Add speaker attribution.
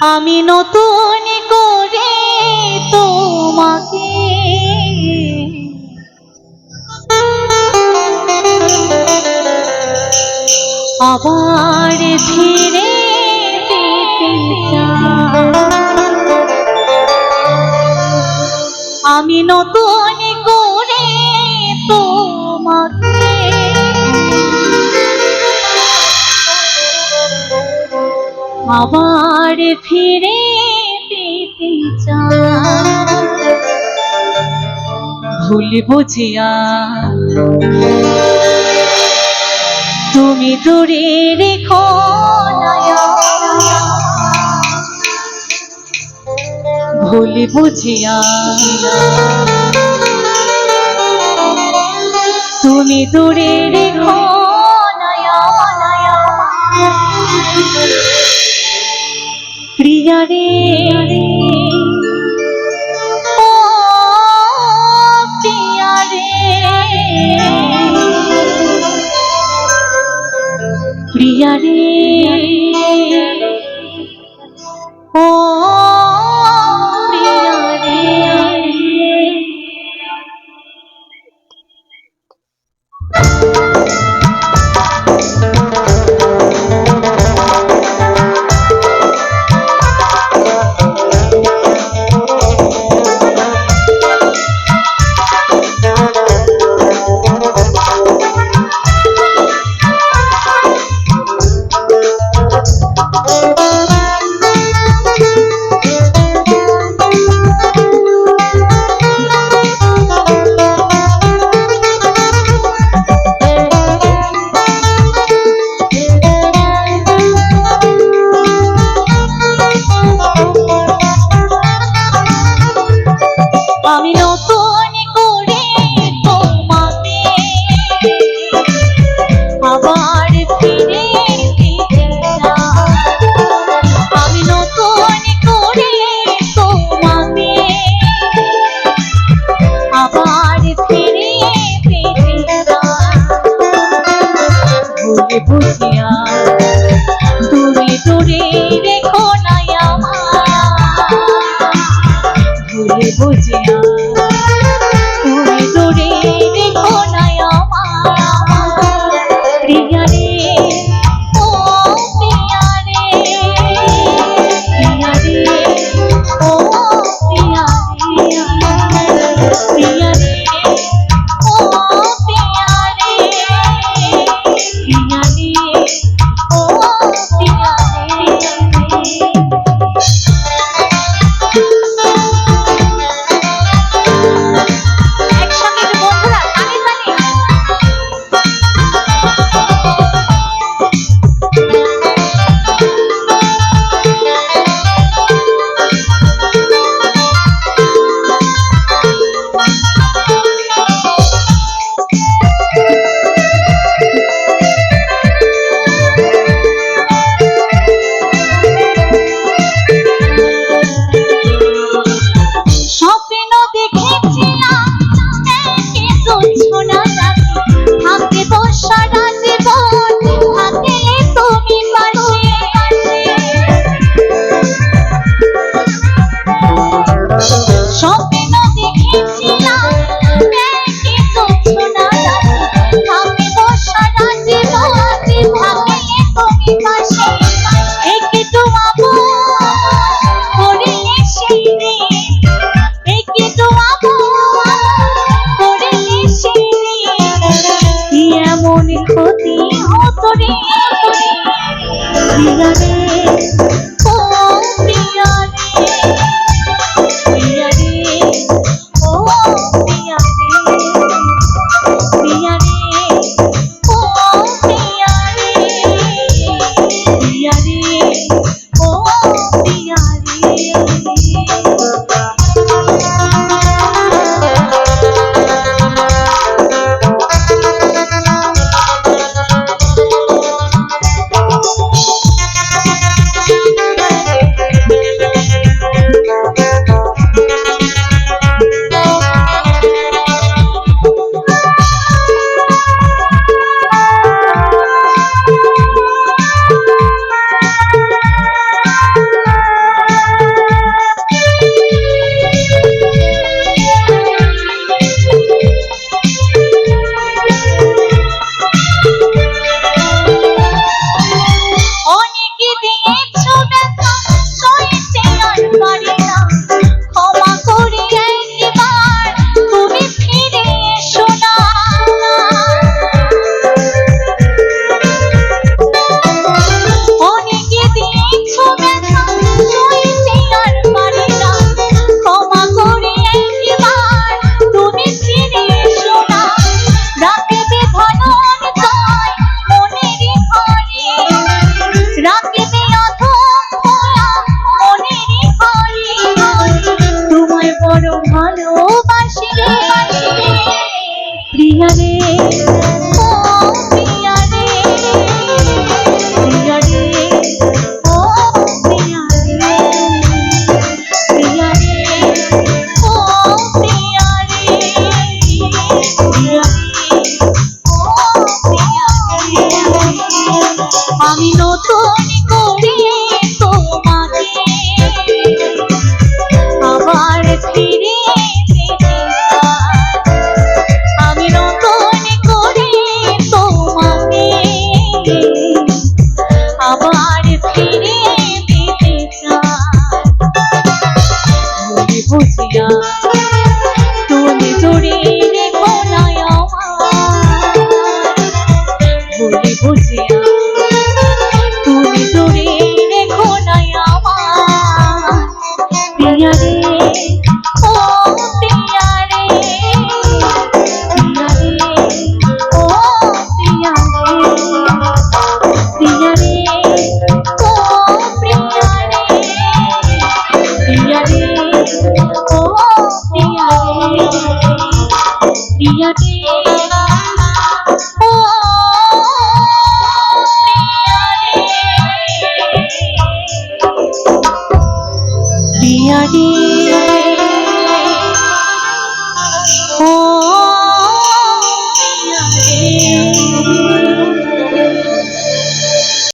Speaker 1: আমি নতুন করে তোমাকে আবার পেতে আমি নতুন আবার ফিরে পেতে ভুল বুঝিয়া তুমি দূরে রেখো ভুল বুঝিয়া তুমি দূরে রেখো প্রিয়া যাব ভুসিয়া দূরে দূরে রেখো নাই আমার ভুলে বুঝিয়া dígame ভালোবাসি রে প্রিয়া